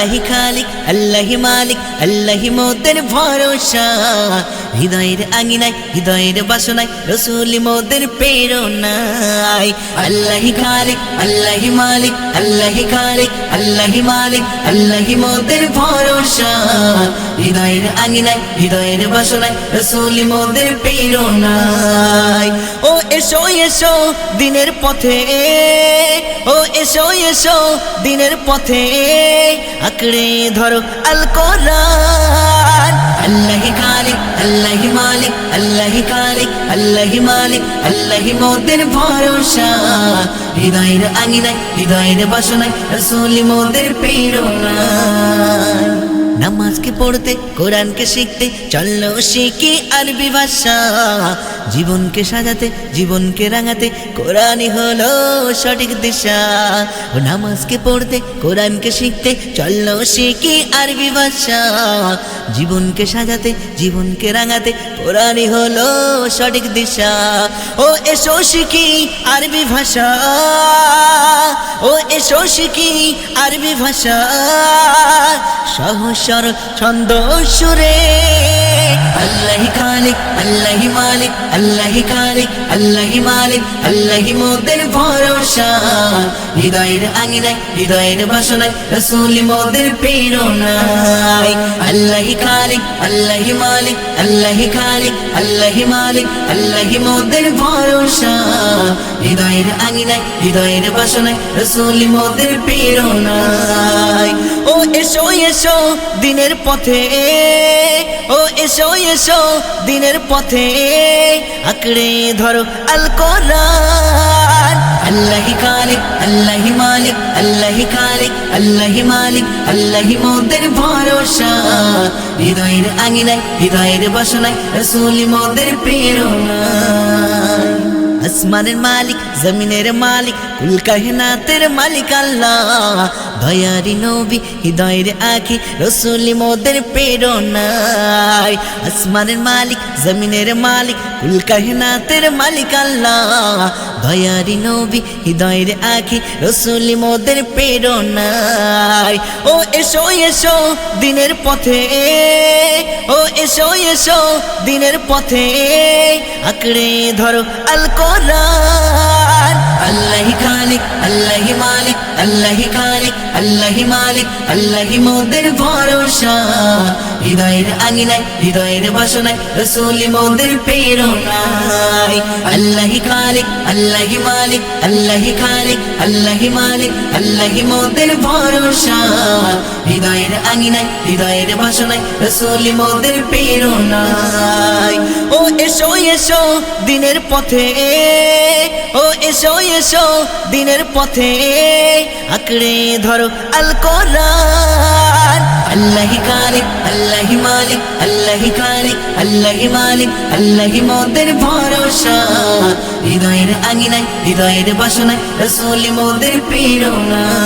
আল্লাহি খালিক, আল্লাহি মালিক, আল্লাহি মোদের ভরসা। হৃদয়ের আঙিনায়, হৃদয়ের বাসনায়, রসুলি মোদের প্রেরণায়। আল্লাহি খালিক, আল্লাহি মালিক, আল্লাহি খালিক, আল্লাহি মালিক, আল্লাহি মোদের ভরসা। হৃদয়ের আঙিনায়, হৃদয়ের বাসনায়, রসুলি মোদের প্রেরণায়। ও এসো এসো দিনের পথে, ও এসো এসো দিনের পথে, আঁকড়ে ধরো আল কোরআন। আল্লাহি খালিক, আল্লাহি মালিক, আল্লাহি খালিক, আল্লাহি মালিক, আল্লাহি মোদের ভরসা। হৃদয়ের আঙিনায়, হৃদয়ের বাসনায়, রসুলি মোদের প্রেরণায়। নামাজকে পড়তে, কোরআনকে শিখতে, চলল শিখি আরবি ভাষা। জীবনকে সাজাতে, জীবনকে রাঙাতে, কোরআনই হলো সঠিক দিশা। ও নামাজকে পড়তে, কোরআনকে শিখতে, চলল শিখি আরবি ভাষা। জীবনকে সাজাতে, জীবনকে রাঙাতে, কোরআনই হলো সঠিক দিশা। ও এসো শিখি আরবি ভাষা। ও এসো শিখি আরবি ভাষা। সহসর ছন্দ সুরে আল্লাহি খালিক, আল্লাহি মালিক, আল্লাহি খালিক, আল্লাহি মালিক, আল্লাহি মোদের ভরসা। হৃদয়ের আঙিনায়, হৃদয়ের বাসনায়, রসুলি মোদের প্রেরণায়। আল্লাহি খালিক, আল্লাহি মালিক, আল্লাহি খালিক, আল্লাহি মালিক, আল্লাহি মোদের ভরসা। হৃদয়ের আঙিনায়, হৃদয়ের বাসনায়, রসুলি মোদের প্রেরণায়। ও এসো এসো, দিনের পথে। এসো এসো দিনের পথে আঁকড়ে ধরো আল আল্লাহি খালিক, আল্লাহি মালিক, আল্লাহি খালিক, আল্লাহি মালিক, আল্লাহি মোদের ভরসা। হৃদয়ের আঙিনায়, হৃদয়ের বাসনায় রসুলি মোদের প্রেরণায় আসমানের মালিক, জমিনের মালিক, কুল কাহিনাতের মালিক আল্লাহ। দয়ারি নবী, হৃদয়ের আখি, রসুলি মোদের প্রেরণায়। আসমানের মালিক, জমিনের মালিক, কুল কাহিনাতের মালিক আল্লাহ। দয়ারি নবী, হৃদয়ের আখি, রসুলি মোদের প্রেরণায়। ও এসো এসো দিনের পথে, ও এসো এসো দিনের পথে। আঁকড়ে ধরো আল কোরআন আল্লাহি খালিক, আল্লাহি মালিক, আল্লাহি খালিক, আল্লাহি মালিক, আল্লাহি মোদের ভরসা। হৃদয়ের আঙিনায়, হৃদয়ের বাসনায়, রসুলি মোদের প্রেরণায়। আল্লাহি আল্লাহি মালিক, আল্লাহি খালিক, আল্লাহি মালিক, আল্লাহি মোদের ভরসা। হৃদয়ের আঙিনায়, হৃদয়ের বাসনায় রসুলি মোদের প্রেরণায়। ও এসো এসো দিনের পথে, ও এসো এসো দিনের পথে। আঁকড়ে ধরো আল কোরআন। আল্লাহি খালিক, আল্লাহি মালিক, আল্লাহি കാലിക് আল্লাহি মালিক, আল্লাহি মোদের ভরসা। হৃদয়ের আঙিনায়, হৃদয়ের বাসনায়, রসুলি মোদের প্রেরণায়